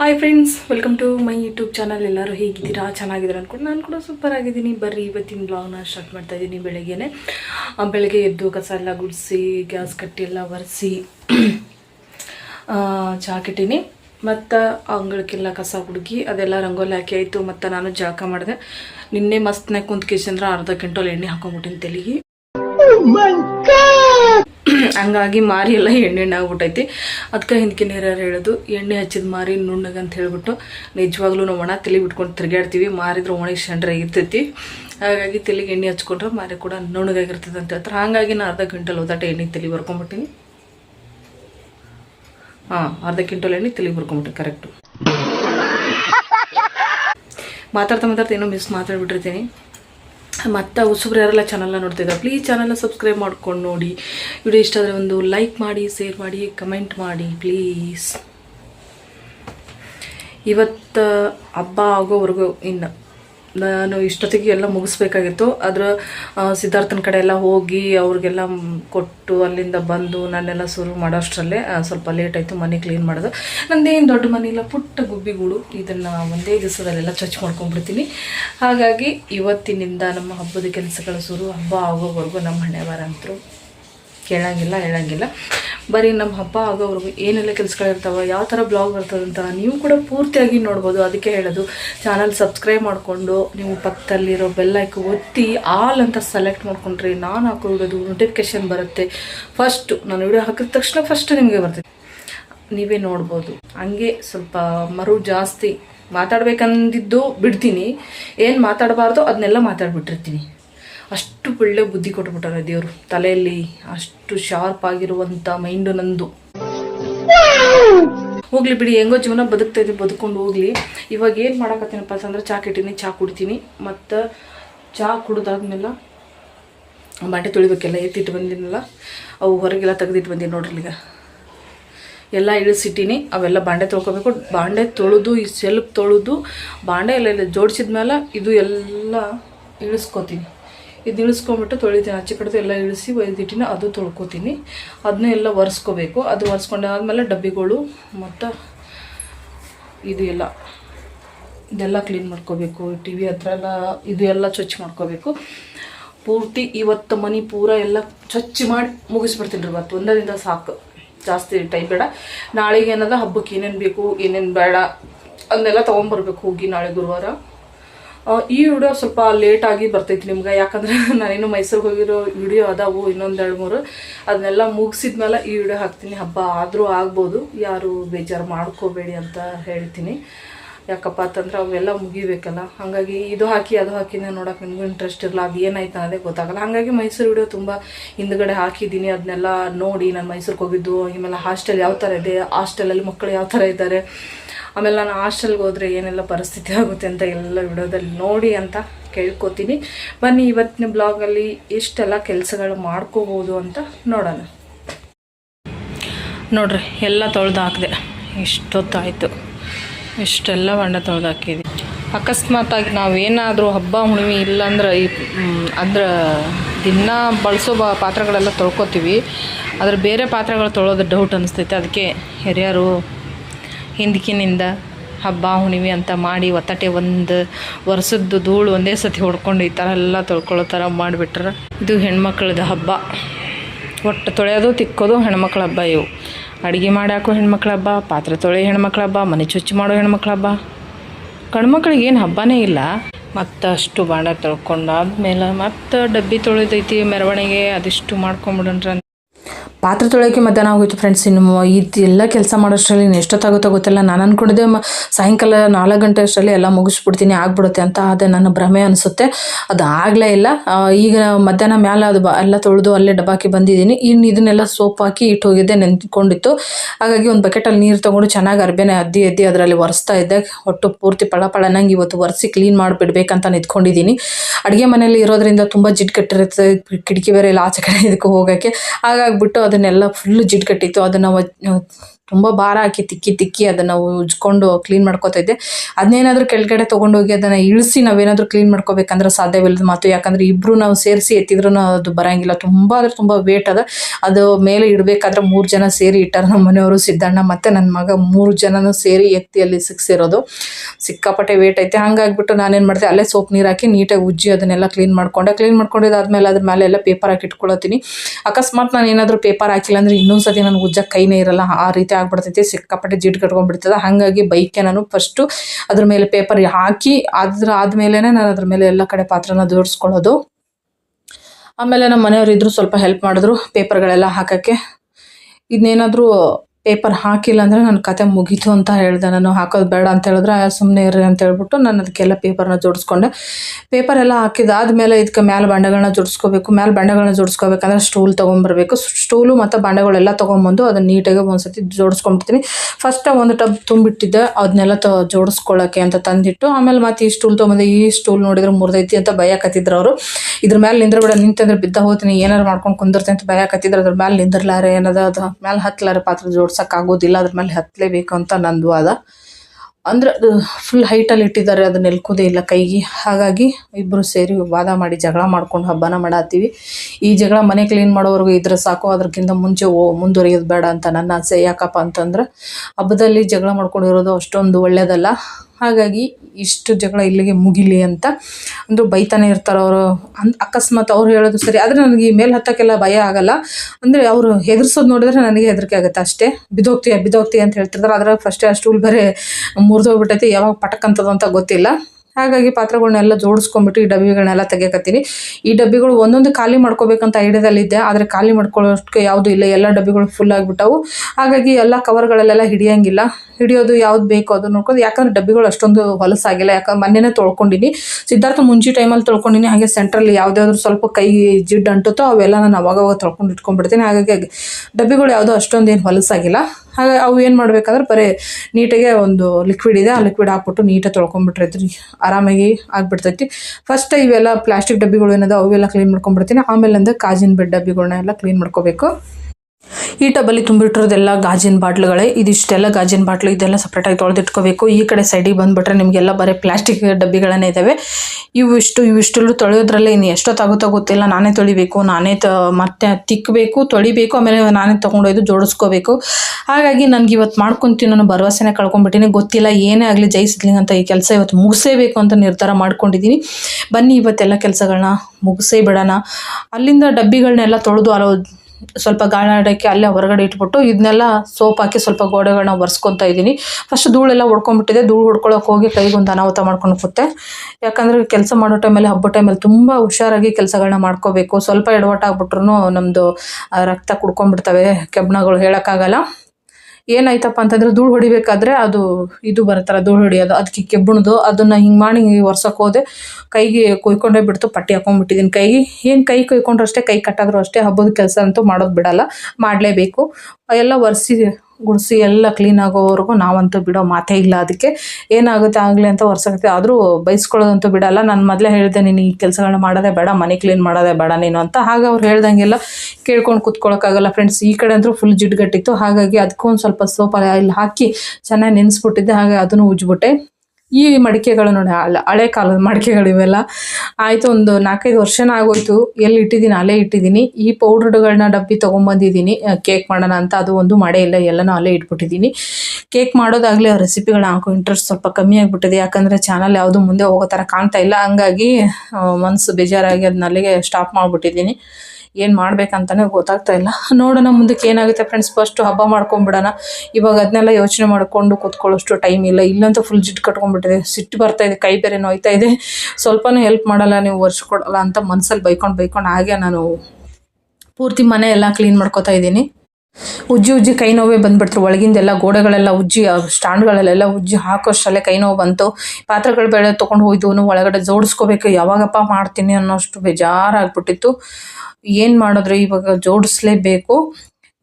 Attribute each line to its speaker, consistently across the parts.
Speaker 1: Hi friends welcome to my YouTube channel ಎಲ್ಲರೂ ಹೇಗಿದ್ದೀರಾ? ಚೆನ್ನಾಗಿದ್ದೀರಾ ಅಂದ್ಕೊಂಡು ನಾನು ಕೂಡ ಸೂಪರ್ ಆಗಿದ್ದೀನಿ. ಬರ್ರಿ, ಇವತ್ತಿನ ಬ್ಲಾಗ್ನ ಸ್ಟಾರ್ಟ್ ಮಾಡ್ತಾ ಇದ್ದೀನಿ ಬೆಳಗ್ಗೆನೆ. ಬೆಳಗ್ಗೆ ಎದ್ದು ಕಸ ಎಲ್ಲ ಗುಡಿಸಿ, ಗ್ಯಾಸ್ ಕಟ್ಟಿ ಎಲ್ಲ ಒರೆಸಿ ಚಹಾ ಕಿಟ್ಟೀನಿ. ಮತ್ತು ಅಂಗಳಕ್ಕೆಲ್ಲ ಕಸ ಹುಡುಗಿ, ಅದೆಲ್ಲ ರಂಗೋಲಿ ಹಾಕಿ ಆಯಿತು. ಮತ್ತು ನಾನು ಜಾಕ ಮಾಡಿದೆ. ನಿನ್ನೆ ಮಸ್ತ್ನಾಗ ಕುಂತ್ಕೇಸಂದ್ರೆ ಅರ್ಧ ಕ್ವಿಂಟಲ್ ಎಣ್ಣೆ ಹಾಕೊಂಬಿಟ್ಟಿನಿ ತಲೆಗೆ. ಹಂಗಾಗಿ ಮಾರಿ ಎಲ್ಲ ಎಣ್ಣೆ ಎಣ್ಣೆ ಆಗ್ಬಿಟ್ಟೈತಿ. ಅದಕ್ಕೆ ಹಿಂದಕ್ಕೆ ನೀರಾರು ಹೇಳೋದು, ಎಣ್ಣೆ ಹಚ್ಚಿದ ಮಾರಿ ನುಣ್ಣಗಂತ ಹೇಳ್ಬಿಟ್ಟು ನಿಜವಾಗ್ಲೂ ನಾವು ಒಣ ತಲೆ ಬಿಟ್ಕೊಂಡು ತಿರುಗಾಡ್ತೀವಿ ಮಾರಿದ್ರೆ ಒಣಗಿ ಶಂಡ್ರೆ ಇರ್ತೈತಿ. ಹಾಗಾಗಿ ತಲೆಗೆ ಎಣ್ಣೆ ಹಚ್ಕೊಂಡ್ರೆ ಮಾರಿ ಕೂಡ ನುಣ್ಣಗಾಗಿರ್ತದೆ ಅಂತ ಹೇಳ್ತಾರೆ. ಹಾಗಾಗಿ ನಾನು ಅರ್ಧ ಕ್ವಿಂಟಲ್ ಓದಾಟ ಎಣ್ಣೆ ತಲೆ ಬರ್ಕೊಂಬಿಟ್ಟಿನಿ. ಹಾಂ, ಅರ್ಧ ಕ್ವಿಂಟಲ್ ಎಣ್ಣೆ ತಲೆಗೆ ಬರ್ಕೊಂಬಿಟ್ಟು ಕರೆಕ್ಟು. ಮಾತಾಡ್ತಾ ಮಾತಾಡ್ತಾ ಏನೋ ಮಿಸ್ ಮಾತಾಡ್ಬಿಟ್ಟಿರ್ತೀನಿ. ಮತ್ತು ಹೊಸಬ್ರು ಯಾರೆಲ್ಲ ಚಾನಲ್ನ ನೋಡ್ತಿದ್ದಾರೆ ಪ್ಲೀಸ್ ಚಾನಲ್ನ ಸಬ್ಸ್ಕ್ರೈಬ್ ಮಾಡ್ಕೊಂಡು ನೋಡಿ. ವಿಡಿಯೋ ಇಷ್ಟ ಆದರೆ ಒಂದು ಲೈಕ್ ಮಾಡಿ ಶೇರ್ ಮಾಡಿ ಕಮೆಂಟ್ ಮಾಡಿ ಪ್ಲೀಸ್ ಇವತ್ತು ಹಬ್ಬ ಆಗೋವರೆಗೂ ಇನ್ನು. ನಾನು ಇಷ್ಟೊತ್ತಿಗೆ ಎಲ್ಲ ಮುಗಿಸ್ಬೇಕಾಗಿತ್ತು. ಅದ್ರ ಸಿದ್ಧಾರ್ಥನ ಕಡೆ ಎಲ್ಲ ಹೋಗಿ ಅವ್ರಿಗೆಲ್ಲ ಕೊಟ್ಟು ಅಲ್ಲಿಂದ ಬಂದು ನನ್ನೆಲ್ಲ ಶುರು ಮಾಡೋಷ್ಟರಲ್ಲೇ ಸ್ವಲ್ಪ ಲೇಟ್ ಆಯಿತು, ಮನೆ ಕ್ಲೀನ್ ಮಾಡೋದು. ನಂದೇನು ದೊಡ್ಡ ಮನೆ ಇಲ್ಲ, ಪುಟ್ಟ ಗುಬ್ಬಿಗಳು ಇದನ್ನು ಒಂದೇ ದಿವಸದಲ್ಲೆಲ್ಲ ಚಚ್ ಮಾಡ್ಕೊಂಡ್ಬಿಡ್ತೀನಿ. ಹಾಗಾಗಿ ಇವತ್ತಿನಿಂದ ನಮ್ಮ ಹಬ್ಬದ ಕೆಲಸಗಳು ಶುರು ಹಬ್ಬ ಆಗೋವರೆಗೂ ನಮ್ಮ ಹಣೆ ಅಂತರು ಕೇಳಂಗಿಲ್ಲ, ಹೇಳಂಗಿಲ್ಲ. ಬರೀ ನಮ್ಮ ಹಬ್ಬ ಆಗೋವರೆಗೂ ಏನೆಲ್ಲ ಕೆಲಸಗಳಿರ್ತಾವೆ ಯಾವ ಥರ ಬ್ಲಾಗ್ ಬರ್ತದಂತ ನೀವು ಕೂಡ ಪೂರ್ತಿಯಾಗಿ ನೋಡ್ಬೋದು. ಅದಕ್ಕೆ ಹೇಳೋದು ಚಾನಲ್ ಸಬ್ಸ್ಕ್ರೈಬ್ ಮಾಡಿಕೊಂಡು, ನೀವು ಪಕ್ಕದಲ್ಲಿರೋ ಬೆಲ್ಲೈಕ್ ಒತ್ತಿ ಆಲ್ ಅಂತ ಸೆಲೆಕ್ಟ್ ಮಾಡ್ಕೊಂಡ್ರೆ ನಾನು ಹಾಕೋ ನೋಟಿಫಿಕೇಷನ್ ಬರುತ್ತೆ. ಫಸ್ಟು ನಾನು ವಿಡಿಯೋ ಹಾಕಿದ ತಕ್ಷಣ ಫಸ್ಟ್ ನಿಮಗೆ ಬರ್ತೈತೆ ನೀವೇ ನೋಡ್ಬೋದು. ಹಂಗೆ ಸ್ವಲ್ಪ ಮರು ಜಾಸ್ತಿ ಮಾತಾಡ್ಬೇಕಂದಿದ್ದು ಬಿಡ್ತೀನಿ. ಏನು ಮಾತಾಡಬಾರ್ದು ಅದನ್ನೆಲ್ಲ ಮಾತಾಡ್ಬಿಟ್ಟಿರ್ತೀನಿ. ಅಷ್ಟು ಒಳ್ಳೆ ಬುದ್ಧಿ ಕೊಟ್ಬಿಟ್ಟಾರೆ ದೇವರು. ತಲೆಯಲ್ಲಿ ಅಷ್ಟು ಶಾರ್ಪ್ ಆಗಿರುವಂಥ ಮೈಂಡು ನಂದು. ಹೋಗ್ಲಿ ಬಿಡಿ, ಹೆಂಗೋ ಜೀವನ ಬದುಕ್ತಾ ಇದ್ದೀವಿ ಬದುಕೊಂಡು ಹೋಗ್ಲಿ. ಇವಾಗ ಏನು ಮಾಡಕತ್ತೀನಪ್ಪ ಅಂತಂದ್ರೆ ಚಾ ಕೆಟ್ಟಿನಿ ಚಾ ಕುಡಿತೀನಿ. ಮತ್ತು ಚಾ ಕುಡ್ದಾದ್ಮೇಲೆ ಬಾಂಡೆ ತೊಳಿಬೇಕೆಲ್ಲ ಎತ್ತಿಟ್ಟು ಬಂದಿನಲ್ಲ ಅವು ಹೊರಗೆಲ್ಲ ತೆಗೆದಿಟ್ಟು ಬಂದೀನಿ ನೋಡ್ರಿ ಈಗ. ಎಲ್ಲ ಇಳಿಸಿಟ್ಟಿನಿ, ಅವೆಲ್ಲ ಬಾಂಡೆ ತೊಳ್ಕೊಬೇಕು. ಬಾಂಡೆ ತೊಳೆದು, ಈ ಸೆಲ್ಪ್ ತೊಳೆದು, ಬಾಂಡೆ ಎಲ್ಲ ಜೋಡಿಸಿದ ಮೇಲೆ ಇದು ಎಲ್ಲ ಇಳಿಸ್ಕೊತೀನಿ. ಇದು ಇಳಿಸ್ಕೊಂಬಿಟ್ಟು ತೊಳಿತೀನಿ ಆಚೆ ಕಡೆದು ಎಲ್ಲ ಇಳಿಸಿ ಒಯ್ದಿಟ್ಟಿನ, ಅದು ತೊಳ್ಕೊತೀನಿ. ಅದನ್ನ ಎಲ್ಲ ಒರೆಸ್ಕೋಬೇಕು. ಅದು ಒರೆಸ್ಕೊಂಡಾದ್ಮೇಲೆ ಡಬ್ಬಿಗಳು, ಮತ್ತು ಇದು ಎಲ್ಲ, ಇದೆಲ್ಲ ಕ್ಲೀನ್ ಮಾಡ್ಕೋಬೇಕು. ಟಿ ವಿ ಹತ್ರ ಎಲ್ಲ ಇದು ಎಲ್ಲ ಸ್ವಚ್ಛ ಮಾಡ್ಕೋಬೇಕು. ಪೂರ್ತಿ ಇವತ್ತು ಮನೆ ಪೂರ ಎಲ್ಲ ಸ್ವಚ್ಛ ಮಾಡಿ ಮುಗಿಸ್ಬಿಡ್ತೀನಿ ರೀ ಇವತ್ತು. ಒಂದರಿಂದ ಸಾಕು. ಜಾಸ್ತಿ ಟೈಮ್ ಬೇಡ. ನಾಳೆಗೆ ಏನದ ಹಬ್ಬಕ್ಕೆ ಏನೇನು ಬೇಕು, ಏನೇನು ಬೇಡ, ಅದನ್ನೆಲ್ಲ ತೊಗೊಂಬರ್ಬೇಕು ಹೋಗಿ ನಾಳೆ ಗುರುವಾರ. ಈ ವಿಡಿಯೋ ಸ್ವಲ್ಪ ಲೇಟಾಗಿ ಬರ್ತೈತಿ ನಿಮ್ಗೆ. ಯಾಕಂದ್ರೆ ನಾನೇನು ಮೈಸೂರಿಗೆ ಹೋಗಿರೋ ವಿಡಿಯೋ ಅದಾವು ಇನ್ನೊಂದೆರಡು ಮೂರು. ಅದನ್ನೆಲ್ಲ ಮುಗಿಸಿದ್ಮೇಲೆ ಈ ವಿಡಿಯೋ ಹಾಕ್ತೀನಿ. ಹಬ್ಬ ಆದರೂ ಆಗ್ಬೋದು. ಯಾರು ಬೇಜಾರು ಮಾಡ್ಕೋಬೇಡಿ ಅಂತ ಹೇಳ್ತೀನಿ. ಯಾಕಪ್ಪ ಅಂತಂದ್ರೆ ಅವೆಲ್ಲ ಮುಗಿಬೇಕಲ್ಲ. ಹಾಗಾಗಿ ಇದು ಹಾಕಿ, ಅದು ಹಾಕಿ ನೋಡೋಕೆ ನಿಮಗೂ ಇಂಟ್ರೆಸ್ಟ್ ಇರಲ್ಲ ಅದು ಏನಾಯ್ತು ಅನ್ನೋದೇ ಗೊತ್ತಾಗಲ್ಲ. ಹಾಗಾಗಿ ಮೈಸೂರು ವಿಡಿಯೋ ತುಂಬ ಹಿಂದ್ಗಡೆ ಹಾಕಿದ್ದೀನಿ. ಅದನ್ನೆಲ್ಲ ನೋಡಿ ನಾನು ಮೈಸೂರಿಗೆ ಹೋಗಿದ್ದು ಆಮೇಲೆ ಹಾಸ್ಟೆಲ್ ಯಾವ ಥರ ಇದೆ ಹಾಸ್ಟೆಲಲ್ಲಿ ಮಕ್ಕಳು ಯಾವ ಥರ ಇದ್ದಾರೆ ಆಮೇಲೆ ನಾನು ಹಾಸ್ಟೆಲ್ಗೆ ಹೋದರೆ ಏನೆಲ್ಲ ಪರಿಸ್ಥಿತಿ ಆಗುತ್ತೆ ಅಂತ ಎಲ್ಲ ವಿಡಿಯೋದಲ್ಲಿ ನೋಡಿ ಅಂತ ಕೇಳ್ಕೊತೀನಿ. ಬನ್ನಿ ಇವತ್ತಿನ ಬ್ಲಾಗಲ್ಲಿ ಎಷ್ಟೆಲ್ಲ ಕೆಲಸಗಳು ಮಾಡ್ಕೋಬೋದು ಅಂತ ನೋಡೋಣ. ನೋಡ್ರಿ, ಎಲ್ಲ ತೊಳೆದು ಇಷ್ಟೊತ್ತಾಯಿತು ಇಷ್ಟೆಲ್ಲ ಬಂಡ ತೊಳೆದು ಹಾಕಿದ್ವಿ ಅಕಸ್ಮಾತಾಗಿ ನಾವೇನಾದರೂ ಹಬ್ಬ, ಹುಣ್ಣಿಮೆ ಇಲ್ಲಾಂದ್ರೆ ಈ ಅಂದ್ರೆ ದಿನ ಬಳಸೋ ಬ, ಪಾತ್ರೆಗಳೆಲ್ಲ ತೊಳ್ಕೊತೀವಿ. ಆದರೆ ಬೇರೆ ಪಾತ್ರೆಗಳು ತೊಳೋದು ಡೌಟ್ ಅನಿಸ್ತೈತೆ. ಅದಕ್ಕೆ ಹಿರಿಯರು ಹಿಂದಕಿನಿಂದ ಹಬ್ಬ, ಹುಣ್ಣಿಮೆ ಅಂತ ಮಾಡಿ ಒತ್ತಟೆ ಒಂದು ವರ್ಷದ್ದು ಧೂಳು ಒಂದೇ ಸತಿ ಹೊಡ್ಕೊಂಡು ಈ ಥರ ಎಲ್ಲ ತೊಳ್ಕೊಳ್ಳೋ ಥರ ಮಾಡಿಬಿಟ್ರೆ. ಇದು ಹೆಣ್ಮಕ್ಳದ್ದು ಹಬ್ಬ. ಒಟ್ಟು ತೊಳೆಯೋದು, ತಿಕ್ಕೋದು ಹೆಣ್ಮಕ್ಳ ಹಬ್ಬ ಇವು. ಅಡುಗೆ ಮಾಡಾಕೋ ಹೆಣ್ಮಕ್ಳ ಹಬ್ಬ, ಪಾತ್ರೆ ತೊಳೆಯೋ ಹೆಣ್ಮಕ್ಳ ಹಬ್ಬ, ಮನೆ ಚುಚ್ಚು ಮಾಡೋ ಹೆಣ್ಮಕ್ಳ ಹಬ್ಬ. ಗಂಡ್ಮಕ್ಳಿಗೆ ಏನು ಹಬ್ಬನೇ ಇಲ್ಲ. ಮತ್ತು ಅಷ್ಟು ಬಾಂಡ ತೊಳ್ಕೊಂಡಾದ್ಮೇಲೆ ಮತ್ತು ಡಬ್ಬಿ ತೊಳೆದೈತಿ, ಮೆರವಣಿಗೆ, ಅದಿಷ್ಟು ಮಾಡ್ಕೊಂಬಿಡನ್ರ ಪಾತ್ರೆ ತೊಳೆಯೋಕೆ ಮಧ್ಯಾಹ್ನ ಆಗೋಯ್ತು ಫ್ರೆಂಡ್ಸ್ ಇನ್ನು ಇದೆಲ್ಲ ಕೆಲಸ ಮಾಡೋಷ್ಟರಲ್ಲಿ ಇನ್ನು ಎಷ್ಟೊತ್ತಾಗುತ್ತೋ ಗೊತ್ತಿಲ್ಲ. ನಾನು ಅಂದ್ಕೊಂಡಿದ್ದೆ ಮ ಸಾಯಂಕಾಲ ನಾಲ್ಕು ಗಂಟೆ ಅಷ್ಟರಲ್ಲಿ ಎಲ್ಲ ಮುಗಿಸ್ಬಿಡ್ತೀನಿ, ಆಗ್ಬಿಡುತ್ತೆ ಅಂತ. ಅದೇ ನನ್ನ ಭ್ರಮೆ ಅನಿಸುತ್ತೆ. ಅದು ಆಗಲೇ ಇಲ್ಲ. ಈಗ ಮಧ್ಯಾಹ್ನ ಮ್ಯಾಲೆ ಅದು ಬ ಎಲ್ಲ ತೊಳೆದು ಅಲ್ಲೇ ಡಬ್ಬಾಕಿ ಬಂದಿದ್ದೀನಿ. ಇನ್ನು ಇದನ್ನೆಲ್ಲ ಸೋಪ್ ಹಾಕಿ ಇಟ್ಟು ಹೋಗಿದ್ದೆ, ನೆನ್ಕೊಂಡಿತ್ತು. ಹಾಗಾಗಿ ಒಂದು ಬಕೆಟಲ್ಲಿ ನೀರು ತೊಗೊಂಡು ಚೆನ್ನಾಗಿ ಅರ್ಬೆನೆ ಅದ್ದಿ ಎದ್ದಿ ಅದರಲ್ಲಿ ಒರೆಸ್ತಾ ಇದ್ದೆ. ಒಟ್ಟು ಪೂರ್ತಿ ಪಳ ಪಳನಂಗೆ ಇವತ್ತು ಒರೆಸಿ ಕ್ಲೀನ್ ಮಾಡಿಬಿಡ್ಬೇಕಂತ ನಿಂತ್ಕೊಂಡಿದ್ದೀನಿ. ಅಡುಗೆ ಮನೆಯಲ್ಲಿ ಇರೋದ್ರಿಂದ ತುಂಬ ಜಿಡ್ಡು ಕಟ್ಟಿರುತ್ತೆ. ಕಿಟಕಿ ಬೇರೆ ಇಲ್ಲ ಆಚೆ ಕಡೆ ಇದಕ್ಕೆ ಹೋಗೋಕ್ಕೆ. ಹಾಗಾಗ್ಬಿಟ್ಟು ಅದನ್ನೆಲ್ಲ ಫುಲ್ಲು ಜಿಡ್ ಕಟ್ಟಿತ್ತು ಅದನ್ನು ತುಂಬ ಭಾರ ಹಾಕಿ, ತಿಕ್ಕಿ ತಿಕ್ಕಿ ಅದನ್ನು ಉಜ್ಕೊಂಡು ಕ್ಲೀನ್ ಮಾಡ್ಕೋತಾ ಇದ್ದೆ. ಅದನ್ನೇನಾದರೂ ಕೆಳಗಡೆ ತೊಗೊಂಡೋಗಿ ಅದನ್ನು ಇಳಿಸಿ ನಾವೇನಾದರೂ ಕ್ಲೀನ್ ಮಾಡ್ಕೋಬೇಕಂದ್ರೆ ಸಾಧ್ಯವಿಲ್ಲದ ಮಾತು. ಯಾಕಂದರೆ ಇಬ್ರು ನಾವು ಸೇರಿಸಿ ಎತ್ತಿದ್ರೂ ಅದು ಬರೋಂಗಿಲ್ಲ. ತುಂಬ ಅಂದರೆ ತುಂಬ ವೇಟ್ ಅದ. ಅದು ಮೇಲೆ ಇಡಬೇಕಾದ್ರೆ ಮೂರು ಜನ ಸೇರಿ ಇಟ್ಟಾರ ನಮ್ಮ ಮನೆಯವರು, ಸಿದ್ದಣ್ಣ ಮತ್ತು ನನ್ನ ಮಗ. ಮೂರು ಜನನೂ ಸೇರಿ ಎತ್ತಿ ಅಲ್ಲಿ ಸಿಕ್ಸಿರೋದು. ಸಿಕ್ಕಾಪಟ್ಟೆ ವೇಟ್ ಐತೆ. ಹಂಗಾಗ್ಬಿಟ್ಟು ನಾನೇನು ಮಾಡಿದೆ, ಅಲ್ಲೇ ಸೋಪ್ ನೀರು ಹಾಕಿ ನೀಟಾಗಿ ಉಜ್ಜಿ ಅದನ್ನೆಲ್ಲ ಕ್ಲೀನ್ ಮಾಡ್ಕೊಂಡೆ. ಕ್ಲೀನ್ ಮಾಡ್ಕೊಂಡಿದ್ದಾದ್ಮೇಲೆ ಅದ್ರ ಮೇಲೆ ಎಲ್ಲ ಪೇಪರ್ ಹಾಕಿ ಇಟ್ಕೊಳತ್ತೀನಿ ಅಕಸ್ಮಾತ್ ನಾನು ಏನಾದರೂ ಪೇಪರ್ ಹಾಕಿಲ್ಲ ಅಂದ್ರೆ ಇನ್ನೊಂದು ಸತಿ ನನಗೆ ಉಜ್ಜಕ್ಕೆ ಕೈನೇ ಇರಲ್ಲ. ಆ ರೀತಿ ಆಗ್ಬಿಡ್ತೈತಿ, ಸಿಕ್ಕಾಪಟ್ಟೆ ಜೀಟ್ ಕಟ್ಕೊಂಡ್ಬಿಡ್ತದೆ. ಹಾಗಾಗಿ ಬೈಕ್ಗೆ ನಾನು ಫಸ್ಟು ಅದ್ರ ಮೇಲೆ ಪೇಪರ್ ಹಾಕಿ, ಅದ್ರ ಆದಮೇಲೆ ನಾನು ಅದ್ರ ಮೇಲೆ ಎಲ್ಲ ಕಡೆ ಪಾತ್ರನ ಜೋಡಿಸ್ಕೊಳ್ಳೋದು. ಆಮೇಲೆ ನಮ್ಮ ಮನೆಯವರಿದ್ದರು ಸ್ವಲ್ಪ ಹೆಲ್ಪ್ ಮಾಡಿದ್ರು ಪೇಪರ್ಗಳೆಲ್ಲ ಹಾಕೋಕ್ಕೆ. ಇದನ್ನೇನಾದರೂ ಪೇಪರ್ ಹಾಕಿಲ್ಲ ಅಂದರೆ ನನ್ನ ಕತೆ ಮುಗೀತು ಅಂತ ಹೇಳಿದೆ. ನಾನು ಹಾಕೋದು ಬೇಡ ಅಂತ ಹೇಳಿದ್ರೆ ಸುಮ್ಮನೆ ಇರ್ರಿ ಅಂತ ಹೇಳ್ಬಿಟ್ಟು ನಾನು ಅದಕ್ಕೆಲ್ಲ ಪೇಪರ್ನ ಜೋಡಿಸ್ಕೊಂಡೆ. ಪೇಪರ್ ಎಲ್ಲ ಹಾಕಿದಾದ್ಮೇಲೆ ಇದಕ್ಕೆ ಮ್ಯಾಲ ಬಂಡೆಗಳನ್ನ ಜೋಡಿಸ್ಕೋಬೇಕು, ಮ್ಯಾಲೆ ಬಂಡೆಗಳನ್ನ ಜೋಡಿಸ್ಕೋಬೇಕಂದ್ರೆ ಸ್ಟೂಲ್ ತೊಗೊಂಬರ್ಬೇಕು. ಸ್ಟೂಲು ಮತ್ತು ಬಂಡೆಗಳೆಲ್ಲ ತೊಗೊಂಬಂದು ಅದನ್ನ ನೀಟಾಗಿ ಒಂದ್ಸತಿ ಜೋಡಿಸ್ಕೊಂಡ್ಬಿಡ್ತೀನಿ. ಫಸ್ಟ್ ಒಂದು ಟಬ್ ತುಂಬಿಟ್ಟಿದ್ದೆ ಅದನ್ನೆಲ್ಲ ತ ಜೋಡಿಸ್ಕೊಳ್ಳೋಕ್ಕೆ ಅಂತ ತಂದಿಟ್ಟು, ಆಮೇಲೆ ಮತ್ತೆ ಈ ಸ್ಟೂಲ್ ತೊಗೊಂಬಂದೆ, ಈ ಸ್ಟೂಲ್ ನೋಡಿದ್ರೆ ಮುರಿದೈತಿ ಅಂತ ಭಯಕತ್ತಿದ್ರು ಅವರು. ಇದ್ರ ಮೇಲೆ ನಿಂದ್ರಬೇಡ ನಿಂತಂದ್ರೆ ಬಿದ್ದ ಹೋಗ್ತೀನಿ, ಏನಾರು ಮಾಡ್ಕೊಂಡು ಕುಂದಿರ್ತೀನಿ ಅಂತ ಭಯಕತ್ತಿದ್ರು ಅದ್ರ ಮೇಲೆ ನಿಂದಿರ್ಲಾರೆ ಏನದ, ಅದು ಮೇಲೆ ಹತ್ತಲಾರೆ ಪಾತ್ರ ಜೋಡ್ಸಕ್ಕೆ ಆಗೋದಿಲ್ಲ ಅದ್ರ ಮೇಲೆ ಹತ್ತಲೇಬೇಕು ಅಂತ ನಂದು ವಾದ. ಅಂದ್ರೆ ಅದು ಫುಲ್ ಹೈಟಲ್ಲಿ ಇಟ್ಟಿದ್ದಾರೆ ಅದು ನಿಲ್ಕೋದೇ ಇಲ್ಲ ಕೈಗೆ. ಹಾಗಾಗಿ ಇಬ್ಬರು ಸೇರಿ ವಾದ ಮಾಡಿ ಜಗಳ ಮಾಡ್ಕೊಂಡು ಹಬ್ಬನ ಮಾಡತ್ತೀವಿ. ಈ ಜಗಳ ಮನೆ ಕ್ಲೀನ್ ಮಾಡೋವರೆಗೂ ಇದ್ರೆ ಸಾಕು ಅದಕ್ಕಿಂತ ಮುಂಚೆ ಓ, ಮುಂದುವರಿಯೋದು ಬೇಡ ಅಂತ ನನ್ನ ಆಸೆ. ಯಾಕಪ್ಪ ಅಂತಂದ್ರೆ ಹಬ್ಬದಲ್ಲಿ ಜಗಳ ಮಾಡ್ಕೊಂಡಿರೋದು ಅಷ್ಟೊಂದು ಒಳ್ಳೆಯದಲ್ಲ ಹಾಗಾಗಿ ಇಷ್ಟು ಜಗಳ ಇಲ್ಲಿಗೆ ಮುಗಿಲಿ ಅಂತ ಅಂದ್ರೆ ಬೈತಾನೆ ಇರ್ತಾರೆ ಅವರು. ಅನ್ ಅಕಸ್ಮಾತ್ ಅವ್ರು ಹೇಳೋದು ಸರಿ, ಆದರೆ ನನಗೆ ಈ ಮೇಲೆ ಹತ್ತಕ್ಕೆಲ್ಲ ಭಯ ಆಗಲ್ಲ. ಅಂದರೆ ಅವರು ಹೆದರ್ಸೋದು ನೋಡಿದ್ರೆ ನನಗೆ ಹೆದರಿಕೆ ಆಗುತ್ತೆ ಅಷ್ಟೇ. ಬಿದೋಗ್ತೀಯ ಬಿದೋಗ್ತೀಯ ಅಂತ ಹೇಳ್ತಿರ್ತಾರೆ ಅದ್ರಾಗ ಫಸ್ಟೇ ಆ ಸ್ಟೂಲ್ ಬೇರೆ ಮುರಿದೋಗ್ಬಿಟ್ಟೈತಿ, ಯಾವಾಗ ಪಟಕ್ ಅಂತದ ಅಂತ ಗೊತ್ತಿಲ್ಲ. ಹಾಗಾಗಿ ಪಾತ್ರೆಗಳನ್ನೆಲ್ಲ ಜೋಡಿಸ್ಕೊಂಡ್ಬಿಟ್ಟು ಈ ಡಬ್ಬಿಗಳನ್ನೆಲ್ಲ ತೆಗಿಯಕತ್ತೀನಿ. ಈ ಡಬ್ಬಿಗಳು ಒಂದೊಂದು ಖಾಲಿ ಮಾಡ್ಕೋಬೇಕಂತ ಐಡಿಯಾದಲ್ಲಿದ್ದೆ, ಆದರೆ ಖಾಲಿ ಮಾಡ್ಕೊಳ್ಳೋಷ್ಟು ಯಾವುದೂ ಇಲ್ಲ, ಎಲ್ಲ ಡಬ್ಬಿಗಳು ಫುಲ್ ಆಗಿಬಿಟ್ಟವು. ಹಾಗಾಗಿ ಎಲ್ಲ ಕವರ್ಗಳಲ್ಲೆಲ್ಲ ಹಿಡಿಯಂಗಿಲ್ಲ. ಹಿಡಿಯೋದು ಯಾವ್ದು ಬೇಕೋ ಅದು ನೋಡ್ಕೊಂಡು, ಯಾಕಂದ್ರೆ ಡಬ್ಬಿಗಳು ಅಷ್ಟೊಂದು ಹೊಲಸಾಗಿಲ್ಲ, ಯಾಕಂದ್ರೆ ಮೊನ್ನೆನೇ ತೊಳ್ಕೊಂಡಿನಿ. ಸಿದ್ಧಾರ್ಥ ಮುಂಚೆ ಟೈಮಲ್ಲಿ ತೊಳ್ಕೊಂಡಿನಿ, ಹಾಗೆ ಸೆಂಟ್ರಲ್ಲಿ ಯಾವುದಾದ್ರೂ ಸ್ವಲ್ಪ ಕೈ ಜಿಡ್ಡು ಅಂಟುತ್ತೋ ಅವೆಲ್ಲ ನಾನು ಅವಾಗವಾಗ ತೊಳ್ಕೊಂಡು ಇಟ್ಕೊಂಡ್ಬಿಡ್ತೀನಿ. ಹಾಗಾಗಿ ಡಬ್ಬಿಗಳು ಯಾವುದೋ ಅಷ್ಟೊಂದು ಏನು ಹೊಲಸಾಗಿಲ್ಲ. ಹಾಗೆ ಅವು ಏನು ಮಾಡ್ಬೇಕಂದ್ರೆ ಬರೀ ನೀಟಾಗೆ ಒಂದು ಲಿಕ್ವಿಡ್ ಇದೆ, ಆ ಲಿಕ್ವಿಡ್ ಹಾಕ್ಬಿಟ್ಟು ನೀಟಾಗಿ ತೊಳ್ಕೊಂಬಿಟ್ರೈತ್ರಿ ಆರಾಮಾಗಿ ಆಗಿಬಿಡ್ತೈತಿ. ಫಸ್ಟ್ ಇವೆಲ್ಲ ಪ್ಲಾಸ್ಟಿಕ್ ಡಬ್ಬಿಗಳು ಏನದ ಅವೆಲ್ಲ ಕ್ಲೀನ್ ಮಾಡ್ಕೊಂಡ್ಬಿಡ್ತೀನಿ. ಆಮೇಲೆ ಅಂದ್ರೆ ಕಾಜಿನ ಬೆಡ್ ಡಬ್ಬಿಗಳನ್ನ ಎಲ್ಲ ಕ್ಲೀನ್ ಮಾಡ್ಕೋಬೇಕು. ಈ ಟಬ್ಬಲ್ಲಿ ತುಂಬಿಟ್ಟಿರೋದೆಲ್ಲ ಗಾಜಿನ ಬಾಟ್ಲುಗಳೇ. ಇದಿಷ್ಟೆಲ್ಲ ಗಾಜಿನ ಬಾಟ್ಲು, ಇದೆಲ್ಲ ಸಪ್ರೇಟಾಗಿ ತೊಳೆದಿಟ್ಕೋಬೇಕು. ಈ ಕಡೆ ಸೈಡಿಗೆ ಬಂದುಬಿಟ್ರೆ ನಿಮಗೆಲ್ಲ ಬರೀ ಪ್ಲಾಸ್ಟಿಕ್ ಡಬ್ಬಿಗಳನ್ನೇ ಇದ್ದಾವೆ ಇವು ಇಷ್ಟು ಇವಿಷ್ಟಲ್ಲೂ ತೊಳೆಯೋದ್ರಲ್ಲೇ ಇನ್ನು ಎಷ್ಟೊತ್ತಾಗುತ್ತೋ ಗೊತ್ತಿಲ್ಲ. ನಾನೇ ತೊಳಿಬೇಕು, ನಾನೇ ತ, ಮತ್ತೆ ತಿಕ್ಕಬೇಕು ತೊಳಿಬೇಕು, ಆಮೇಲೆ ನಾನೇ ತೊಗೊಂಡೊಯ್ದು ಜೋಡಿಸ್ಕೋಬೇಕು. ಹಾಗಾಗಿ ನನಗೆ ಇವತ್ತು ಮಾಡ್ಕೊತೀನಿ ನಾನು ಭರವಸೆನೇ ಕಳ್ಕೊಂಡ್ಬಿಟ್ಟಿನಿ. ಗೊತ್ತಿಲ್ಲ, ಏನೇ ಆಗಲಿ ಜೈಸಿದ್ಲಿಂಗ್ ಅಂತ ಈ ಕೆಲಸ ಇವತ್ತು ಮುಗಿಸೇಬೇಕು ಅಂತ ನಿರ್ಧಾರ ಮಾಡ್ಕೊಂಡಿದ್ದೀನಿ. ಬನ್ನಿ ಇವತ್ತೆಲ್ಲ ಕೆಲಸಗಳನ್ನ ಮುಗಿಸೇ ಬಿಡೋಣ. ಅಲ್ಲಿಂದ ಡಬ್ಬಿಗಳನ್ನೆಲ್ಲ ತೊಳೆದು ಅಲ್ಲ ಸ್ವಲ್ಪ ಗಾಳಾಡೋಕ್ಕೆ ಅಲ್ಲೇ ಹೊರಗಡೆ ಇಟ್ಬಿಟ್ಟು ಇದನ್ನೆಲ್ಲ ಸೋಪ್ ಹಾಕಿ ಸ್ವಲ್ಪ ಗೋಡೆಗಳನ್ನ ಒರೆಸ್ಕೊತಾ ಇದ್ದೀನಿ. ಫಸ್ಟ್ ಧೂಳೆಲ್ಲ ಹೊಡ್ಕೊಂಡ್ಬಿಟ್ಟಿದೆ ಧೂಳು ಹೊಡ್ಕೊಳಕ್ಕೆ ಹೋಗಿ ಕೈಗೊಂದು ಅನಾಹುತ ಮಾಡ್ಕೊಂಡು ಕೂತೆ ಯಾಕಂದರೆ ಕೆಲಸ ಮಾಡೋ ಟೈಮಲ್ಲಿ ಹಬ್ಬ ಟೈಮಲ್ಲಿ ತುಂಬ ಹುಷಾರಾಗಿ ಕೆಲಸಗಳನ್ನ ಮಾಡ್ಕೋಬೇಕು. ಸ್ವಲ್ಪ ಎಡವಟ್ಟಾಗ್ಬಿಟ್ರು ನಮ್ಮದು ರಕ್ತ ಕುಡ್ಕೊಂಡ್ಬಿಡ್ತವೆ. ಕೆಬ್ಬಣಗಳು ಹೇಳೋಕ್ಕಾಗಲ್ಲ. ಏನಾಯ್ತಪ್ಪ ಅಂತಂದ್ರೆ ಧೂಳು ಹೊಡಿಬೇಕಾದ್ರೆ ಅದು ಇದು ಬರುತ್ತಲ್ಲ, ಧೂಳು ಹೊಡಿಯೋದು ಅದಕ್ಕೆ ಕೆಬ್ಬಣದು, ಅದನ್ನು ಹಿಂಗೆ ಮಾಡಿ ಒರ್ಸಕ್ಕೆ ಹೋದೆ. ಕೈಗೆ ಕೊಯ್ಕೊಂಡೇ ಬಿಡ್ತು, ಪಟ್ಟಿ ಹಾಕೊಂಡ್ಬಿಟ್ಟಿದ್ದೀನಿ ಕೈಗೆ ಏನು ಕೈ ಕೊಯ್ಕೊಂಡ್ರು ಅಷ್ಟೇ, ಕೈ ಕಟ್ಟಾದ್ರು ಅಷ್ಟೇ, ಹಬ್ಬದ ಕೆಲಸ ಅಂತೂ ಮಾಡೋದು ಬಿಡಲ್ಲ, ಮಾಡಲೇಬೇಕು. ಎಲ್ಲ ಒರೆಸಿ ಗುಡಿಸಿ ಎಲ್ಲ ಕ್ಲೀನ್ ಆಗೋವರೆಗೂ ನಾವಂತೂ ಬಿಡೋ ಮಾತೇ ಇಲ್ಲ ಅದಕ್ಕೆ. ಏನಾಗುತ್ತೆ ಆಗಲಿ ಅಂತ ಹೊರ್ಸಾಗುತ್ತೆ ಆದರೂ ಬೈಸ್ಕೊಳ್ಳೋದಂತೂ ಬಿಡಲ್ಲ. ನಾನು ಮೊದಲೇ ಹೇಳಿದೆ, ನೀನು ಈ ಕೆಲಸಗಳನ್ನ ಮಾಡೋದೇ ಬೇಡ, ಮನೆ ಕ್ಲೀನ್ ಮಾಡೋದೇ ಬೇಡ ನೀನು ಅಂತ. ಹಾಗೆ ಅವ್ರು ಹೇಳ್ದಂಗೆಲ್ಲ ಕೇಳ್ಕೊಂಡು ಕೂತ್ಕೊಳ್ಳೋಕ್ಕಾಗಲ್ಲ ಫ್ರೆಂಡ್ಸ್ ಈ ಕಡೆ ಅಂದರೂ ಫುಲ್ ಜಿಡ್ಗಟ್ಟಿತ್ತು. ಹಾಗಾಗಿ ಅದಕ್ಕೂ ಒಂದು ಸ್ವಲ್ಪ ಸೋಪ್ ಇಲ್ಲಿ ಹಾಕಿ ಚೆನ್ನಾಗಿ ನೆನೆಸ್ಬಿಟ್ಟಿದ್ದೆ. ಹಾಗೆ ಅದನ್ನು ಉಜ್ಬಿಟ್ಟೆ. ಈ ಮಡಿಕೆಗಳು ನೋಡಿ ಹಳೆ ಕಾಲದ ಮಡಿಕೆಗಳು ಇವೆಲ್ಲ. ಆಯಿತು, ಒಂದು ನಾಲ್ಕೈದು ವರ್ಷನ ಆಗೋಯ್ತು. ಎಲ್ಲಿ ಇಟ್ಟಿದ್ದೀನಿ? ಅಲ್ಲೇ ಇಟ್ಟಿದ್ದೀನಿ. ಈ ಪೌಡ್ರ್ಗಳನ್ನ ಡಬ್ಬಿ ತೊಗೊಂಬಂದಿದ್ದೀನಿ. ಕೇಕ್ ಮಾಡೋಣ ಅಂತ ಅದು ಒಂದು ಮಾಡೇ ಇಲ್ಲ. ಎಲ್ಲನೂ ಅಲ್ಲೇ ಇಟ್ಬಿಟ್ಟಿದ್ದೀನಿ. ಕೇಕ್ ಮಾಡೋದಾಗಲಿ ಆ ರೆಸಿಪಿಗಳನ್ನ ಹಾಕೋ ಇಂಟ್ರೆಸ್ಟ್ ಸ್ವಲ್ಪ ಕಮ್ಮಿ ಆಗಿಬಿಟ್ಟಿದೆ. ಯಾಕಂದರೆ ಚಾನಲ್ ಯಾವುದು ಮುಂದೆ ಹೋಗೋ ಥರ ಕಾಣ್ತಾ ಇಲ್ಲ. ಹಂಗಾಗಿ ಮನಸ್ಸು ಬೇಜಾರಾಗಿ ಅದನ್ನ ಅಲ್ಲಿಗೆ ಸ್ಟಾಪ್ ಮಾಡಿಬಿಟ್ಟಿದ್ದೀನಿ. ಏನು ಮಾಡಬೇಕಂತಲೇ ಗೊತ್ತಾಗ್ತಾ ಇಲ್ಲ. ನೋಡೋಣ ಮುಂದಕ್ಕೆ ಏನಾಗುತ್ತೆ ಫ್ರೆಂಡ್ಸ್ ಫಸ್ಟು ಹಬ್ಬ ಮಾಡ್ಕೊಂಬಿಡೋಣ. ಇವಾಗ ಅದನ್ನೆಲ್ಲ ಯೋಚನೆ ಮಾಡಿಕೊಂಡು ಕೂತ್ಕೊಳ್ಳೋಷ್ಟು ಟೈಮ್ ಇಲ್ಲ. ಇಲ್ಲಂತೂ ಫುಲ್ ಜಿಟ್ಟು ಕಟ್ಕೊಂಡ್ಬಿಟ್ಟಿದೆ. ಸಿಟ್ಟು ಬರ್ತಾ ಇದೆ, ಕೈ ಬೇರೆ ನೋಯ್ತಾ ಇದೆ. ಸ್ವಲ್ಪನೂ ಹೆಲ್ಪ್ ಮಾಡಲ್ಲ, ನೀವು ವರ್ಷ ಕೊಡಲ್ಲ ಅಂತ ಮನಸ್ಸಲ್ಲಿ ಬೈಕೊಂಡು ಬೈಕೊಂಡು ಹಾಗೆ ನಾನು ಪೂರ್ತಿ ಮನೆ ಎಲ್ಲ ಕ್ಲೀನ್ ಮಾಡ್ಕೋತಾ ಇದ್ದೀನಿ. ಉಜ್ಜಿ ಉಜ್ಜಿ ಕೈ ನೋವೇ ಬಂದ್ಬಿಡ್ತು. ಒಳಗಿಂದೆಲ್ಲ ಗೋಡೆಗಳೆಲ್ಲ ಉಜ್ಜಿ ಸ್ಟ್ಯಾಂಡ್ಗಳಲ್ಲೆಲ್ಲ ಉಜ್ಜಿ ಹಾಕೋಷ್ಟಲ್ಲೇ ಕೈ ನೋವು ಬಂತು. ಪಾತ್ರೆಗಳು ಬೇಡ ತೊಗೊಂಡು ಹೋಯ್ದು ಒಳಗಡೆ ಜೋಡಿಸ್ಕೋಬೇಕು, ಯಾವಾಗಪ್ಪ ಮಾಡ್ತೀನಿ ಅನ್ನೋಷ್ಟು ಬೇಜಾರಾಗ್ಬಿಟ್ಟಿತ್ತು. ಏನು ಮಾಡಿದ್ರೆ ಇವಾಗ ಜೋಡಿಸ್ಲೇಬೇಕು.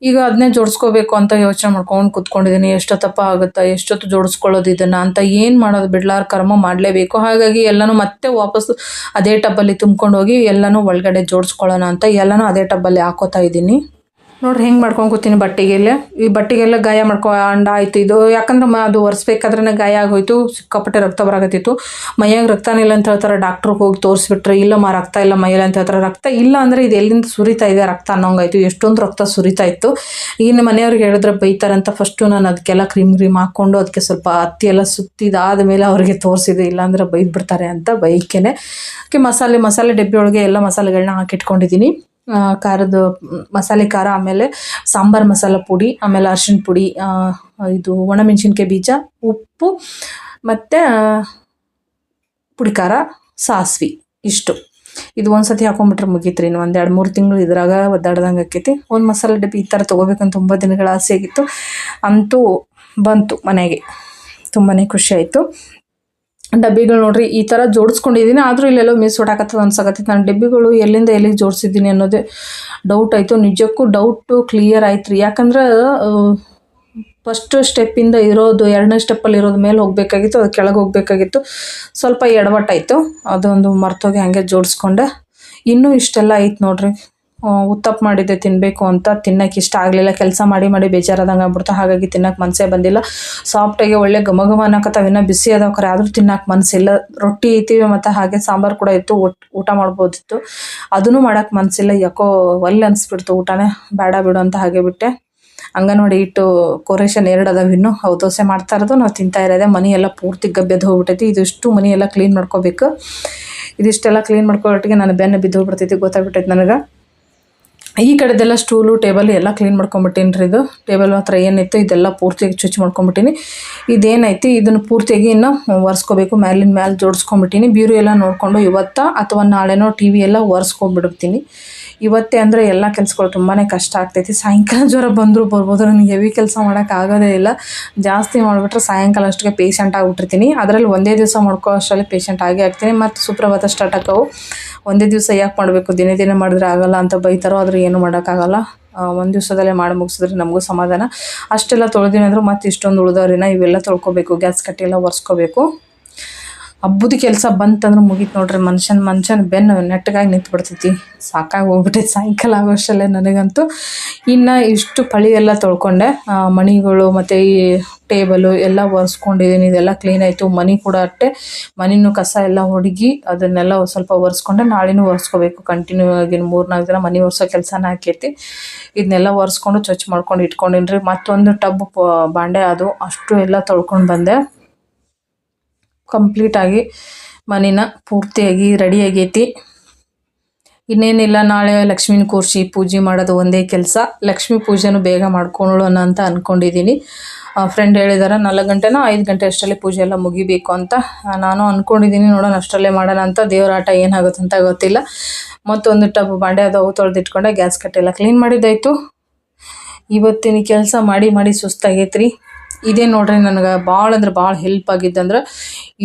Speaker 1: ಈಗ ಅದನ್ನೇ ಜೋಡಿಸ್ಕೋಬೇಕು ಅಂತ ಯೋಚನೆ ಮಾಡ್ಕೊಂಡು ಕೂತ್ಕೊಂಡಿದ್ದೀನಿ ಎಷ್ಟೊತ್ತಪ್ಪ ಆಗುತ್ತಾ? ಎಷ್ಟೊತ್ತು ಜೋಡಿಸ್ಕೊಳ್ಳೋದು ಇದನ್ನು ಅಂತ ಏನು ಮಾಡೋದು? ಬಿಡ್ಲಾರ ಕರ್ಮ ಮಾಡಲೇಬೇಕು. ಹಾಗಾಗಿ ಎಲ್ಲನೂ ಮತ್ತೆ ವಾಪಸ್ಸು ಅದೇ ಟಬ್ಬಲ್ಲಿ ತುಂಬ್ಕೊಂಡು ಹೋಗಿ ಎಲ್ಲನೂ ಒಳಗಡೆ ಜೋಡಿಸ್ಕೊಳ್ಳೋಣ ಅಂತ ಎಲ್ಲನೂ ಅದೇ ಟಬ್ಬಲ್ಲಿ ಹಾಕೋತಾ ಇದ್ದೀನಿ. ನೋಡ್ರಿ, ಹೆಂಗೆ ಮಾಡ್ಕೊಂಡು ಕೂತೀನಿ ಬಟ್ಟೆಗೆಲ್ಲ. ಈ ಬಟ್ಟೆಗೆಲ್ಲ ಗಾಯ ಮಾಡ್ಕೊ ಅಂಡ ಆಯ್ತು ಇದು. ಯಾಕಂದ್ರೆ ಮ ಅದು ಒರೆಸ್ಬೇಕಾದ್ರೆ ಗಾಯ ಆಗೋಯ್ತು, ಸಿಕ್ಕಾಪಟ್ಟೆ ರಕ್ತ ಬರಾಕತ್ತಿತ್ತು. ಮೈಯಾಗ ರಕ್ತನೇ ಇಲ್ಲ ಅಂತ ಹೇಳ್ತಾರೆ ಡಾಕ್ಟ್ರಿಗೆ ಹೋಗಿ ತೋರಿಸ್ಬಿಟ್ರೆ ಇಲ್ಲಮ್ಮ ರಕ್ತ ಇಲ್ಲ ಮೈಯಲ್ಲಿ ಅಂತ ಹೇಳ್ತಾರೆ. ರಕ್ತ ಇಲ್ಲ ಅಂದರೆ ಇದು ಎಲ್ಲಿಂದ ಸುರಿತಾ ಇದೆ ರಕ್ತ ಅನ್ನೋಂಗಾಯ್ತು. ಎಷ್ಟೊಂದು ರಕ್ತ ಸುರಿತಾ ಇತ್ತು. ಈಗಿನ ಮನೆಯವ್ರಿಗೆ ಹೇಳಿದ್ರೆ ಬೈತಾರಂತ ಫಸ್ಟು ನಾನು ಅದಕ್ಕೆಲ್ಲ ಕ್ರೀಮ್ ಕ್ರೀಮ್ ಹಾಕ್ಕೊಂಡು ಅದಕ್ಕೆ ಸ್ವಲ್ಪ ಹತ್ತಿ ಎಲ್ಲ ಸುತ್ತಿದಾದ ಮೇಲೆ ಅವರಿಗೆ ತೋರಿಸಿದೆ ಇಲ್ಲಾಂದ್ರೆ ಬೈದು ಬಿಡ್ತಾರೆ ಅಂತ ಬೈಕೇನೆ. ಅದಕ್ಕೆ ಮಸಾಲೆ ಮಸಾಲೆ ಡಬ್ಬಿ ಒಳಗೆ ಎಲ್ಲ ಮಸಾಲೆಗಳನ್ನ ಹಾಕಿಟ್ಕೊಂಡಿದ್ದೀನಿ. ಖಾರದ ಮಸಾಲೆ ಖಾರ, ಆಮೇಲೆ ಸಾಂಬಾರ್ ಮಸಾಲ ಪುಡಿ, ಆಮೇಲೆ ಅರ್ಶಿಣ ಪುಡಿ ಇದು ಒಣಮೆಣಸಿನ್ಕಾಯಿ ಬೀಜ, ಉಪ್ಪು, ಮತ್ತು ಪುಡಿ ಖಾರ, ಸಾಸ್ವಿ, ಇಷ್ಟು. ಇದು ಒಂದು ಸತಿ ಹಾಕೊಂಡ್ಬಿಟ್ರೆ ಮುಗೀತು ರೀ ಒಂದು ಎರಡು ಮೂರು ತಿಂಗಳು ಇದ್ರಾಗ ಒದ್ದಾಡ್ದಂಗೆ ಆಕೈತಿ. ಒಂದು ಮಸಾಲೆ ಡಬ್ಬಿ ಈ ಥರ ತೊಗೋಬೇಕಂತ ತುಂಬ ದಿನಗಳ ಆಸೆ ಆಗಿತ್ತು. ಅಂತೂ ಬಂತು ಮನೆಗೆ. ತುಂಬಾ ಖುಷಿಯಾಯಿತು ಡಬ್ಬಿಗಳು ನೋಡ್ರಿ, ಈ ಥರ ಜೋಡಿಸ್ಕೊಂಡಿದ್ದೀನಿ. ಆದರೂ ಇಲ್ಲೆಲ್ಲೋ ಮಿಸ್ ಹೊಡಾಕತ್ತದ ಅನ್ಸಕತ್ತೈತೆ. ನಾನು ಡಬ್ಬಿಗಳು ಎಲ್ಲಿಂದ ಎಲ್ಲಿಗೆ ಜೋಡಿಸಿದ್ದೀನಿ ಅನ್ನೋದೇ ಡೌಟ್ ಆಯಿತು. ನಿಜಕ್ಕೂ ಡೌಟು ಕ್ಲಿಯರ್ ಆಯ್ತು ರೀ ಯಾಕಂದ್ರೆ ಫಸ್ಟ್ ಸ್ಟೆಪ್ಪಿಂದ ಇರೋದು, ಎರಡನೇ ಸ್ಟೆಪ್ಪಲ್ಲಿ ಇರೋದು ಮೇಲೆ ಹೋಗಬೇಕಾಗಿತ್ತು, ಅದು ಕೆಳಗೆ ಹೋಗಬೇಕಾಗಿತ್ತು. ಸ್ವಲ್ಪ ಎಡವಟ್ಟಾಯಿತು. ಅದೊಂದು ಮರ್ತೋಗಿ ಹಾಗೆ ಜೋಡಿಸ್ಕೊಂಡೆ. ಇನ್ನೂ ಇಷ್ಟೆಲ್ಲ ಆಯ್ತು ನೋಡ್ರಿ. ಉತ್ತಪ್ಪ ಮಾಡಿದ್ದೆ ತಿನ್ನಬೇಕು ಅಂತ. ತಿನ್ನಕ್ಕೆ ಇಷ್ಟ ಆಗಲಿಲ್ಲ. ಕೆಲಸ ಮಾಡಿ ಮಾಡಿ ಬೇಜಾರಾದಂಗೆ ಆಗ್ಬಿಡ್ತು. ಹಾಗಾಗಿ ತಿನ್ನಕ್ಕೆ ಮನಸ್ಸೇ ಬಂದಿಲ್ಲ. ಸಾಫ್ಟಾಗಿ ಒಳ್ಳೆ ಘಮ ಘಮ ಅನ್ನಕತ್ತಾವ ಬಿಸಿ ಅದಾವ ಖರೆ ಆದರೂ ತಿನ್ನಕ್ಕೆ ಮನಸ್ಸಿಲ್ಲ ರೊಟ್ಟಿ ಐತಿ ಮತ್ತು ಹಾಗೆ ಸಾಂಬಾರು ಕೂಡ ಇತ್ತು. ಊಟ ಮಾಡ್ಬೋದಿತ್ತು. ಅದನ್ನು ಮಾಡಕ್ಕೆ ಮನಸ್ಸಿಲ್ಲ ಯಾಕೋ ಒಲ್ಲೆ ಅನಿಸ್ಬಿಡ್ತು ಊಟನೇ. ಬೇಡ ಬಿಡು ಅಂತ ಹಾಗೆ ಬಿಟ್ಟೆ. ಅಂಗನವಾಡಿ ಇಟ್ಟು ಕೋರೇಷನ್ ಎರಡು ಅದಾವ ಇನ್ನು. ಅವು ದೋಸೆ ಮಾಡ್ತಾ ಇರೋದು. ನಾವು ತಿಂತಾ ಇರೋದೆ. ಮನೆ ಎಲ್ಲ ಪೂರ್ತಿ ಗಬ್ಬೆದ್ದು ಹೋಗ್ಬಿಟ್ಟೈತಿ ಇದಿಷ್ಟು ಮನೆ ಎಲ್ಲ ಕ್ಲೀನ್ ಮಾಡ್ಕೋಬೇಕು. ಇದಿಷ್ಟೆಲ್ಲ ಕ್ಲೀನ್ ಮಾಡ್ಕೊಟ್ಟಿಗೆ ನಾನು ಬೆನ್ನು ಬಿದ್ದು ಹೋಗ್ಬಿಡ್ತೈತಿ ಗೊತ್ತಾಗ್ಬಿಟ್ಟೈತೆ ನನಗೆ. ಈ ಕಡೆದೆಲ್ಲ ಸ್ಟೂಲು ಟೇಬಲ್ ಎಲ್ಲ ಕ್ಲೀನ್ ಮಾಡ್ಕೊಂಬಿಟ್ಟೀನಿ ರೀ ಇದು. ಟೇಬಲ್ ಹತ್ರ ಏನಿತ್ತು, ಇದೆಲ್ಲ ಪೂರ್ತಿಯಾಗಿ ಚುಚ್ಚು ಮಾಡ್ಕೊಂಬಿಟ್ಟೀನಿ. ಇದೇನೈತಿ ಇದನ್ನು ಪೂರ್ತಿಯಾಗಿ ಇನ್ನು ಒರೆಸ್ಕೋಬೇಕು ಮ್ಯಾಲಿನ ಮ್ಯಾಲೆ ಜೋಡಿಸ್ಕೊಂಬಿಟ್ಟೀನಿ. ಬೀರು ಎಲ್ಲ ನೋಡಿಕೊಂಡು ಇವತ್ತ ಅಥವಾ ನಾಳೆನೋ ಟಿ ವಿ ಎಲ್ಲ ಒರೆಸ್ಕೊಂಬಿಡ್ತೀನಿ. ಇವತ್ತೇ ಅಂದರೆ ಎಲ್ಲ ಕೆಲಸಗಳು ತುಂಬಾ ಕಷ್ಟ ಆಗ್ತೈತಿ. ಸಾಯಂಕಾಲ ಜ್ವರ ಬಂದರೂ ಬರ್ಬೋದು, ನನಗೆ ಹೆವಿ ಕೆಲಸ ಮಾಡೋಕೆ ಆಗೋದೇ ಇಲ್ಲ. ಜಾಸ್ತಿ ಮಾಡಿಬಿಟ್ರೆ ಸಾಯಂಕಾಲ ಅಷ್ಟಿಗೆ ಪೇಷಂಟ್ ಆಗಿಬಿಟ್ಟಿರ್ತೀನಿ. ಅದರಲ್ಲಿ ಒಂದೇ ದಿವಸ ಮಾಡ್ಕೋ ಅಷ್ಟರಲ್ಲಿ ಪೇಷಂಟ್ ಆಗೇ ಆಗ್ತೀನಿ. ಮತ್ತು ಸುಪ್ರಭಾತ ಸ್ಟಾರ್ಟ್ ಆಕ್ಕವು ಒಂದೇ ದಿವಸ ಯಾಕೆ ಮಾಡಬೇಕು? ದಿನೇ ದಿನ ಮಾಡಿದ್ರೆ ಆಗಲ್ಲ ಅಂತ ಬೈತಾರೋ ಆದರೆ ಏನು ಮಾಡೋಕ್ಕಾಗಲ್ಲ. ಒಂದು ದಿವಸದಲ್ಲೇ ಮಾಡಿ ಮುಗಿಸಿದ್ರೆ ನಮಗೂ ಸಮಾಧಾನ. ಅಷ್ಟೆಲ್ಲ ತೊಳೆದಿನಂದ್ರೆ ಮತ್ತೆ ಇಷ್ಟೊಂದು ಉಳಿದವ್ರಿನ ಇವೆಲ್ಲ ತೊಳ್ಕೊಬೇಕು, ಗ್ಯಾಸ್ ಕಟ್ಟಿ ಎಲ್ಲ ಒರೆಸ್ಕೋಬೇಕು. ಹಬ್ಬದ ಕೆಲಸ ಬಂತಂದ್ರೆ ಮುಗೀತು ನೋಡ್ರಿ. ಮನುಷ್ಯನ ಮನುಷ್ಯನ ಬೆನ್ನು ನೆಟ್ಟಗಾಗಿ ನಿಂತು ಬಿಡ್ತೈತಿ ಸಾಕಾಗಿ ಹೋಗ್ಬಿಟ್ಟೈತಿ. ಸಾಯಂಕಾಲ ಆಗೋಷ್ಟಲ್ಲೇ ನನಗಂತೂ ಇನ್ನು ಇಷ್ಟು ಪಳಿ ಎಲ್ಲ ತೊಳ್ಕೊಂಡೆ. ಮಣಿಗಳು ಮತ್ತು ಈ ಟೇಬಲು ಎಲ್ಲ ಒರೆಸ್ಕೊಂಡಿದ್ದೀನಿ ಇದೆಲ್ಲ ಕ್ಲೀನ್ ಆಯಿತು. ಮನೆ ಕೂಡ ಅಟ್ಟೆ. ಮನೆಯೂ ಕಸ ಎಲ್ಲ ಹುಡುಗಿ ಅದನ್ನೆಲ್ಲ ಸ್ವಲ್ಪ ಒರೆಸ್ಕೊಂಡೆ. ನಾಳೆನೂ ಒರೆಸ್ಕೋಬೇಕು. ಕಂಟಿನ್ಯೂ ಆಗಿ ಮೂರು ನಾಲ್ಕು ದಿನ ಮನೆ ಒರೆಸೋ ಕೆಲಸನ ಹಾಕೈತಿ. ಇದನ್ನೆಲ್ಲ ಒರೆಸ್ಕೊಂಡು ಸ್ವಚ್ಛ ಮಾಡ್ಕೊಂಡು ಇಟ್ಕೊಂಡಿನ್ರಿ. ಮತ್ತೊಂದು ಟಬ್ ಬಾಂಡೆ ಅದು ಅಷ್ಟು ಎಲ್ಲ ತೊಳ್ಕೊಂಡು ಬಂದೆ. ಕಂಪ್ಲೀಟಾಗಿ ಮನೇನ ಪೂರ್ತಿಯಾಗಿ ರೆಡಿ ಆಗೈತಿ. ಇನ್ನೇನಿಲ್ಲ, ನಾಳೆ ಲಕ್ಷ್ಮೀನ ಕೂರಿಸಿ ಪೂಜೆ ಮಾಡೋದು ಒಂದೇ ಕೆಲಸ. ಲಕ್ಷ್ಮೀ ಪೂಜೆನೂ ಬೇಗ ಮಾಡ್ಕೊಳ್ಳೋಣ ಅಂತ ಅಂದ್ಕೊಂಡಿದ್ದೀನಿ ಫ್ರೆಂಡ್ ಹೇಳಿದಾರೆ, ನಾಲ್ಕು ಗಂಟೆನೋ ಐದು ಗಂಟೆ ಅಷ್ಟರಲ್ಲಿ ಪೂಜೆ ಎಲ್ಲ ಮುಗಿಬೇಕು ಅಂತ. ನಾನು ಅಂದ್ಕೊಂಡಿದ್ದೀನಿ ನೋಡೋಣ ಅಷ್ಟರಲ್ಲೇ ಮಾಡೋಣ ಅಂತ. ದೇವ್ರ ಆಟ ಏನಾಗುತ್ತೆ ಅಂತ ಗೊತ್ತಿಲ್ಲ. ಮತ್ತೊಂದು ಟಬ್ ಬಾಂಡೆ ಅದಾವು ತೊಳೆದಿಟ್ಕೊಂಡೆ, ಗ್ಯಾಸ್ ಕಟ್ಟೆಲ್ಲ ಕ್ಲೀನ್ ಮಾಡಿದ್ದಾಯಿತು. ಇವತ್ತಿನ ಕೆಲಸ ಮಾಡಿ ಮಾಡಿ ಸುಸ್ತಾಗೈತ್ರಿ. ಇದೇ ನೋಡ್ರಿ ನನಗೆ ಭಾಳ ಅಂದ್ರೆ ಭಾಳ ಹೆಲ್ಪ್ ಆಗಿದ್ದಂದ್ರೆ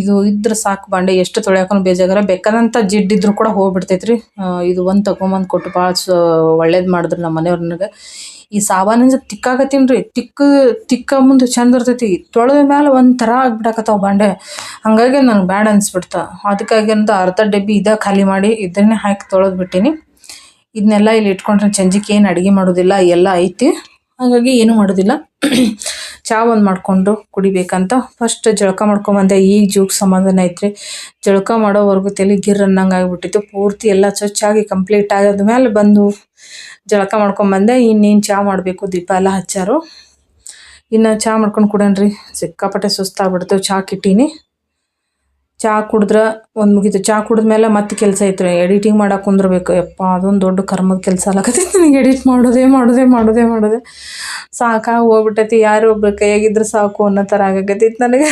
Speaker 1: ಇದು ಇದ್ರೆ ಸಾಕು ಬಾಂಡೆ, ಎಷ್ಟು ತೊಳ್ಯಾಕೊಂಡು ಬೇಜಾಗರ ಬೇಕಾದಂಥ ಜಿಡ್ಡಿದ್ರು ಕೂಡ ಹೋಗ್ಬಿಡ್ತೈತ್ರಿ. ಇದು ಒಂದು ತಗೊಂಬಂದು ಕೊಟ್ಟು ಭಾಳ ಒಳ್ಳೇದು ಮಾಡಿದ್ರು ನಮ್ಮ ಮನೆಯವ್ರು ನನಗೆ. ಈ ಸಾಬಾನಿಂದ ತಿಕ್ಕಾಕತ್ತೀನಿ ರೀ ತಿಕ್ಕ ತಿಕ್ಕ ಮುಂದೆ ಚಂದ ಇರ್ತೈತಿ. ತೊಳೆದ ಮೇಲೆ ಒಂಥರ ಆಗ್ಬಿಡಕತ್ತಾವ ಬಾಂಡೆ. ಹಂಗಾಗಿ ನನಗೆ ಬ್ಯಾಡ ಅನ್ಸ್ಬಿಡ್ತ. ಅದಕ್ಕಾಗಿ ಅಂತ ಅರ್ಧ ಡಬ್ಬಿ ಇದ ಖಾಲಿ ಮಾಡಿ ಇದನ್ನೇ ಹಾಕಿ ತೊಳೆದು ಬಿಟ್ಟೀನಿ. ಇದನ್ನೆಲ್ಲ ಇಲ್ಲಿ ಇಟ್ಕೊಂಡ್ರೆ ಚಂಜಿಕೆ ಏನು ಅಡುಗೆ ಮಾಡೋದಿಲ್ಲ, ಎಲ್ಲ ಐತಿ. ಹಾಗಾಗಿ ಏನೂ ಮಾಡೋದಿಲ್ಲ. ಚಾ ಒಂದು ಮಾಡಿಕೊಂಡು ಕುಡಿಬೇಕಂತ ಫಸ್ಟ್ ಜಳಕ ಮಾಡ್ಕೊಂಬಂದೆ ಈಗ ಜೂಗ್ ಸಮಾಧಾನ ಐತ್ರಿ. ಜಳಕ ಮಾಡೋವರೆಗೂ ತಲೆ ಗಿರ್ ಅನ್ನಂಗೆ ಆಗಿಬಿಟ್ಟಿತ್ತು. ಪೂರ್ತಿ ಎಲ್ಲ ಸ್ವಚ್ಛಾಗಿ ಕಂಪ್ಲೀಟ್ ಆದ್ಮೇಲೆ ಬಂದು ಜಳಕ ಮಾಡ್ಕೊಂಬಂದೆ ಇನ್ನೇನು ಚಾ ಮಾಡಬೇಕು? ದೀಪ ಎಲ್ಲ ಹಚ್ಚಾರು. ಇನ್ನು ಚಾ ಮಾಡ್ಕೊಂಡು ಕುಡನ್ರಿ. ಸಿಕ್ಕಾಪಟ್ಟೆ ಸುಸ್ತಾಗ್ಬಿಡ್ತೇವೆ ಚಾ ಕಿಟ್ಟೀನಿ. ಚಾ ಕುಡಿದ್ರೆ ಒಂದು ಮುಗೀತು. ಚಾ ಕುಡಿದ್ಮೇಲೆ ಮತ್ತೆ ಕೆಲಸ ಐತ್ರಿ. ಎಡಿಟಿಂಗ್ ಮಾಡಕ್ಕೆ ಕುಂದ್ರಬೇಕು. ಯಪ್ಪ, ಅದೊಂದು ದೊಡ್ಡ ಕರ್ಮದ ಕೆಲಸ ಆಗತ್ತೈತಿ ನನಗೆ. ಎಡಿಟ್ ಮಾಡೋದೇ ಮಾಡೋದೇ ಮಾಡೋದೇ ಮಾಡೋದೇ. ಸಾಕಾಗಿ ಹೋಗ್ಬಿಟ್ಟೈತಿ. ಯಾರು ಒಬ್ರು ಕೈಯಾಗಿದ್ರೆ ಸಾಕು ಅನ್ನೋ ಥರ ಆಗಕತ್ತೈತಿ ನನಗೆ.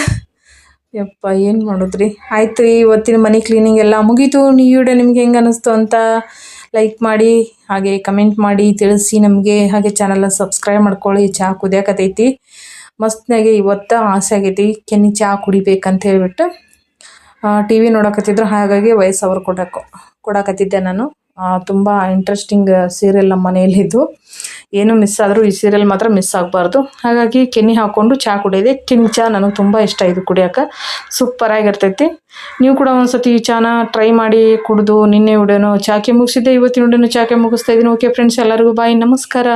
Speaker 1: ಯಪ್ಪ, ಏನು ಮಾಡೋದ್ರಿ? ಆಯ್ತು ರೀ ಇವತ್ತಿನ ಮನೆ ಕ್ಲೀನಿಂಗ್ ಎಲ್ಲ ಮುಗೀತು. ಈ ವಿಡಿಯೋ ನಿಮ್ಗೆ ಹೆಂಗೆ ಅನ್ನಿಸ್ತು ಅಂತ ಲೈಕ್ ಮಾಡಿ, ಹಾಗೆ ಕಮೆಂಟ್ ಮಾಡಿ, ತಿಳಿಸಿ ನಮಗೆ. ಹಾಗೆ ಚಾನಲ್ನ ಸಬ್ಸ್ಕ್ರೈಬ್ ಮಾಡ್ಕೊಳ್ಳಿ. ಚಾ ಕುದಿಯಾಕತೈತಿ ಮಸ್ತ್ನಾಗೆ ಇವತ್ತು ಆಸೆ ಆಗೈತಿ. ಕೆನ್ನಿ ಚಹಾ ಕುಡಿಬೇಕಂತ ಹೇಳ್ಬಿಟ್ಟು. ಟಿ ವಿ ನೋಡಕತ್ತಿದ್ರು, ಹಾಗಾಗಿ ವಯಸ್ಸು ಅವ್ರು ಕೊಡಕ್ಕೆ ಕೊಡಕತ್ತಿದ್ದೆ ನಾನು. ತುಂಬ ಇಂಟ್ರೆಸ್ಟಿಂಗ್ ಸೀರಿಯಲ್ ನಮ್ಮ ಮನೆಯಲ್ಲಿದ್ದು. ಏನು ಮಿಸ್ ಆದರೂ ಈ ಸೀರಿಯಲ್ ಮಾತ್ರ ಮಿಸ್ ಆಗಬಾರ್ದು. ಹಾಗಾಗಿ ಕೆನ್ನಿ ಹಾಕ್ಕೊಂಡು ಚಹಾ ಕುಡಿದೆ. ಕೆನಿ ಚಹಾ ನನಗೆ ತುಂಬ ಇಷ್ಟ ಇದು ಕುಡಿಯೋಕೆ. ಸೂಪರಾಗಿರ್ತೈತಿ ನೀವು ಕೂಡ ಒಂದ್ಸತಿ ಈ ಚಹಾನ ಟ್ರೈ ಮಾಡಿ ಕುಡಿದು, ನಿನ್ನೆ ವಿಡಿಯೋನು ಚಾಕೆ ಮುಗಿಸಿದ್ದೆ, ಇವತ್ತಿನ ವಿಡಿಯೋನು ಚಾಕೆ ಮುಗಿಸ್ತಾ ಇದ್ದೀನಿ ಓಕೆ ಫ್ರೆಂಡ್ಸ್ ಎಲ್ಲರಿಗೂ ಬಾಯ್ ನಮಸ್ಕಾರ.